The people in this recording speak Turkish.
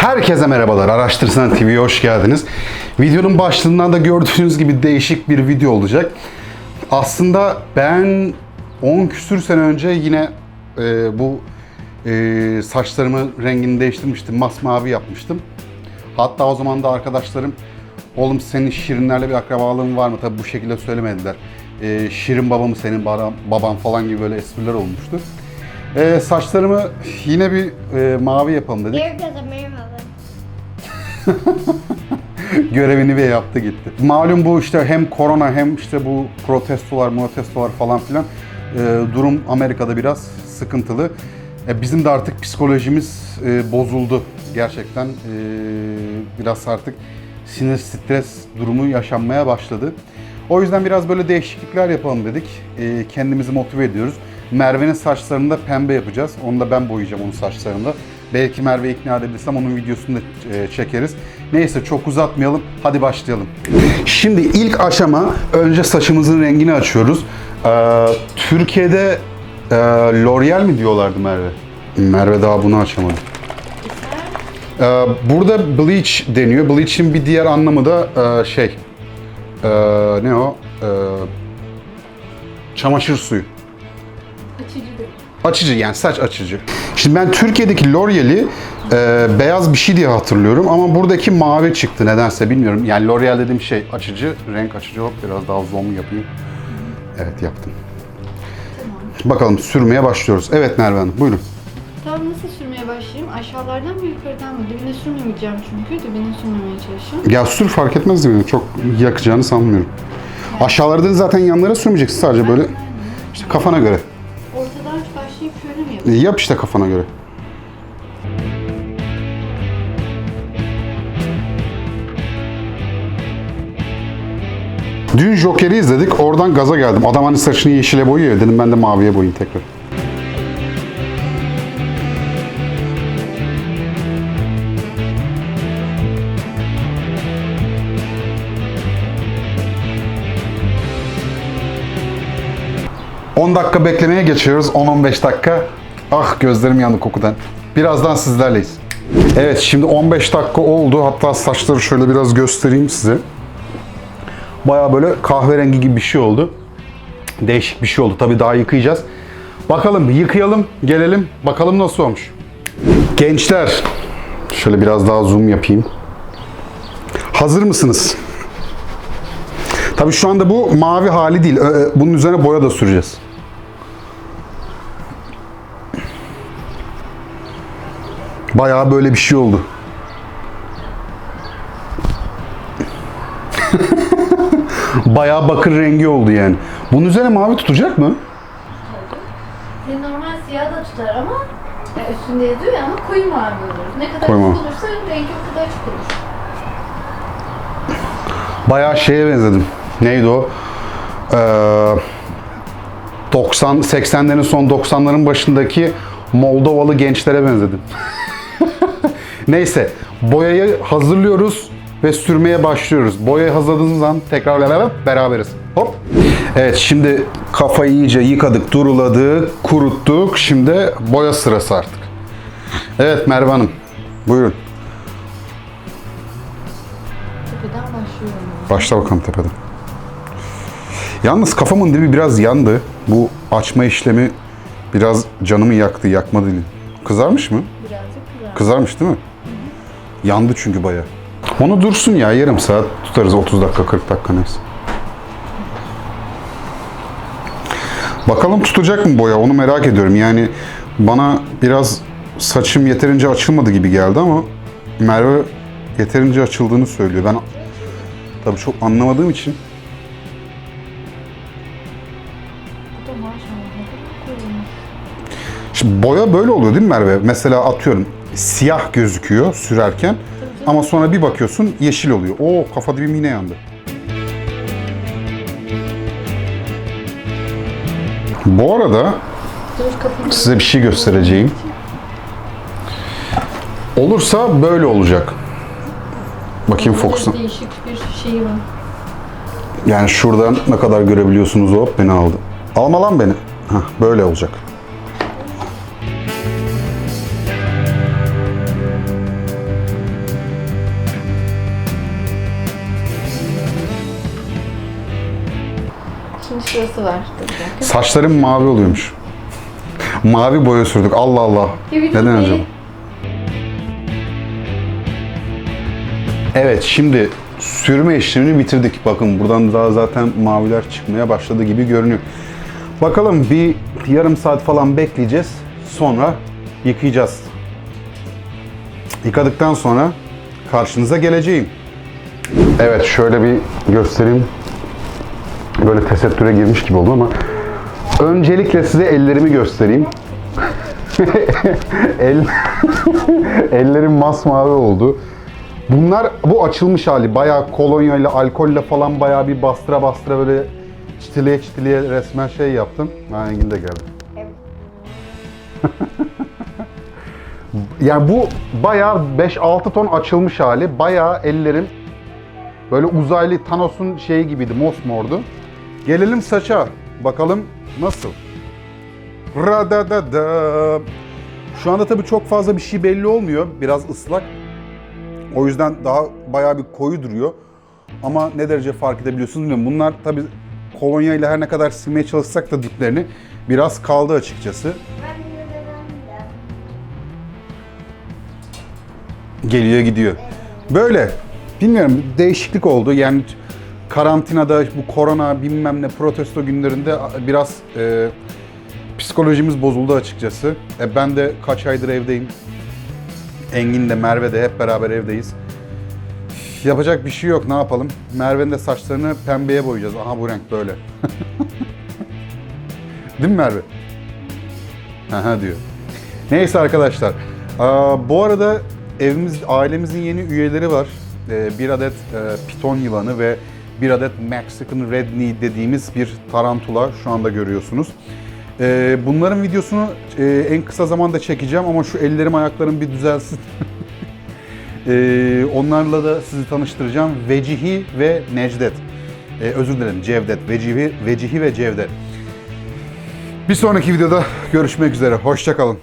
Herkese merhabalar. Araştırsana TV'ye hoş geldiniz. Videonun başlığından da gördüğünüz gibi değişik bir video olacak. Aslında ben 10 küsür sene önce yine e, bu e, saçlarımı rengini değiştirmiştim. Masmavi yapmıştım. Hatta o zaman da arkadaşlarım oğlum senin Şirinlerle bir akrabalığın var mı? Tabi bu şekilde söylemediler. E, Şirin babamı senin baban, baban falan gibi böyle espriler olmuştu. E, saçlarımı yine bir e, mavi yapalım dedik. Görevini ve yaptı gitti. Malum bu işte hem korona hem işte bu protestolar, protestolar falan filan e, durum Amerika'da biraz sıkıntılı. E, bizim de artık psikolojimiz e, bozuldu gerçekten. E, biraz artık sinir stres durumu yaşanmaya başladı. O yüzden biraz böyle değişiklikler yapalım dedik. E, kendimizi motive ediyoruz. Merve'nin saçlarını da pembe yapacağız. Onu da ben boyayacağım onun saçlarını da. Belki Merve'yi ikna edebilirsem onun videosunu da e, çekeriz. Neyse çok uzatmayalım. Hadi başlayalım. Şimdi ilk aşama önce saçımızın rengini açıyoruz. Ee, Türkiye'de e, L'Oreal mi diyorlardı Merve? Merve daha bunu açamadı. Ee, burada bleach deniyor. Bleach'in bir diğer anlamı da e, şey, e, ne o? E, çamaşır suyu. Açıcıdır. Açıcı yani saç açıcı. Şimdi ben Türkiye'deki L'Oreal'i e, beyaz bir şey diye hatırlıyorum ama buradaki mavi çıktı nedense bilmiyorum. Yani L'Oreal dediğim şey açıcı, renk açıcı hop biraz daha zoom yapayım. Evet yaptım. Bakalım sürmeye başlıyoruz. Evet Merve Hanım buyurun. Tamam nasıl sürmeye başlayayım? Aşağılardan mı yukarıdan mı? Dibine sürmemeyeceğim çünkü. Dibine sürmemeye çalışacağım. Ya sür fark etmez değil mi? Çok yakacağını sanmıyorum. Aşağılarda zaten yanlara sürmeyeceksin sadece böyle işte kafana göre. Yapayım? Yap işte kafana göre. Dün Joker'i izledik. Oradan gaza geldim. Adam hani saçını yeşile boyuyor. Dedim ben de maviye boyayayım tekrar. ...10 dakika beklemeye geçiyoruz. 10-15 dakika. Ah gözlerim yandı kokudan. Birazdan sizlerleyiz. Evet şimdi 15 dakika oldu. Hatta saçları şöyle biraz göstereyim size. Baya böyle kahverengi gibi bir şey oldu. Değişik bir şey oldu. Tabii daha yıkayacağız. Bakalım yıkayalım, gelelim. Bakalım nasıl olmuş. Gençler, şöyle biraz daha zoom yapayım. Hazır mısınız? Tabii şu anda bu mavi hali değil. Bunun üzerine boya da süreceğiz. Bayağı böyle bir şey oldu. Bayağı bakır rengi oldu yani. Bunun üzerine mavi tutacak mı? Senin normal siyah da tutar ama üstünde yazıyor ya ama koyu mavi olur. Ne kadar Koyu mavi. açık olursa rengi o kadar açık olur. Bayağı şeye benzedim. Neydi o? Ee, 90 80'lerin son 90'ların başındaki Moldovalı gençlere benzedim. Neyse, boyayı hazırlıyoruz ve sürmeye başlıyoruz. Boyayı hazırladığımız zaman tekrar beraber beraberiz. Hop. Evet, şimdi kafayı iyice yıkadık, duruladık, kuruttuk. Şimdi boya sırası artık. Evet Merve Hanım, buyurun. Tepeden başlıyorum. Başla bakalım tepeden. Yalnız kafamın dibi biraz yandı. Bu açma işlemi biraz canımı yaktı, yakmadı değil. Kızarmış mı? Birazcık kızar. Kızarmış değil mi? Yandı çünkü baya. Onu dursun ya yarım saat tutarız 30 dakika 40 dakika neyse. Bakalım tutacak mı boya onu merak ediyorum. Yani bana biraz saçım yeterince açılmadı gibi geldi ama Merve yeterince açıldığını söylüyor. Ben tabii çok anlamadığım için. Şimdi boya böyle oluyor değil mi Merve? Mesela atıyorum siyah gözüküyor sürerken ama sonra bir bakıyorsun yeşil oluyor. Oo kafa dibim yine yandı. Bu arada size bir şey göstereceğim. Olursa böyle olacak. Bakayım fokusuna. Değişik bir şey var. Yani şuradan ne kadar görebiliyorsunuz o beni aldı. Alma lan beni. Hah, böyle olacak. Şurası var. Dur. Saçlarım mavi oluyormuş. Mavi boya sürdük. Allah Allah. Neden değil. acaba? Evet şimdi sürme işlemini bitirdik. Bakın buradan daha zaten maviler çıkmaya başladı gibi görünüyor. Bakalım bir yarım saat falan bekleyeceğiz. Sonra yıkayacağız. Yıkadıktan sonra karşınıza geleceğim. Evet şöyle bir göstereyim. Böyle tesettüre girmiş gibi oldu ama öncelikle size ellerimi göstereyim. El, ellerim masmavi oldu. Bunlar bu açılmış hali. Bayağı kolonya ile alkolle falan bayağı bir bastıra bastıra böyle çitiliye çitiliye resmen şey yaptım. Ha Engin de geldi. yani bu bayağı 5-6 ton açılmış hali. Bayağı ellerim böyle uzaylı Thanos'un şeyi gibiydi, mosmordu. Gelelim saça. Bakalım nasıl? Radadada. Şu anda tabii çok fazla bir şey belli olmuyor. Biraz ıslak. O yüzden daha bayağı bir koyu duruyor. Ama ne derece fark edebiliyorsunuz bilmiyorum. Bunlar tabii kolonya ile her ne kadar silmeye çalışsak da diplerini biraz kaldı açıkçası. Geliyor gidiyor. Böyle. Bilmiyorum değişiklik oldu. Yani karantinada bu korona bilmem ne protesto günlerinde biraz e, psikolojimiz bozuldu açıkçası. E, ben de kaç aydır evdeyim. Engin de Merve de hep beraber evdeyiz. Yapacak bir şey yok ne yapalım. Merve'nin de saçlarını pembeye boyayacağız. Aha bu renk böyle. Değil mi Merve? Aha diyor. Neyse arkadaşlar. Aa, bu arada evimiz, ailemizin yeni üyeleri var. Ee, bir adet e, piton yılanı ve bir adet Mexican Red Knee dediğimiz bir tarantula şu anda görüyorsunuz. Ee, bunların videosunu e, en kısa zamanda çekeceğim ama şu ellerim ayaklarım bir düzelsin. Ee, onlarla da sizi tanıştıracağım. Vecihi ve Necdet. Özür dilerim Cevdet. Vecihi, Vecihi ve Cevdet. Bir sonraki videoda görüşmek üzere. Hoşçakalın.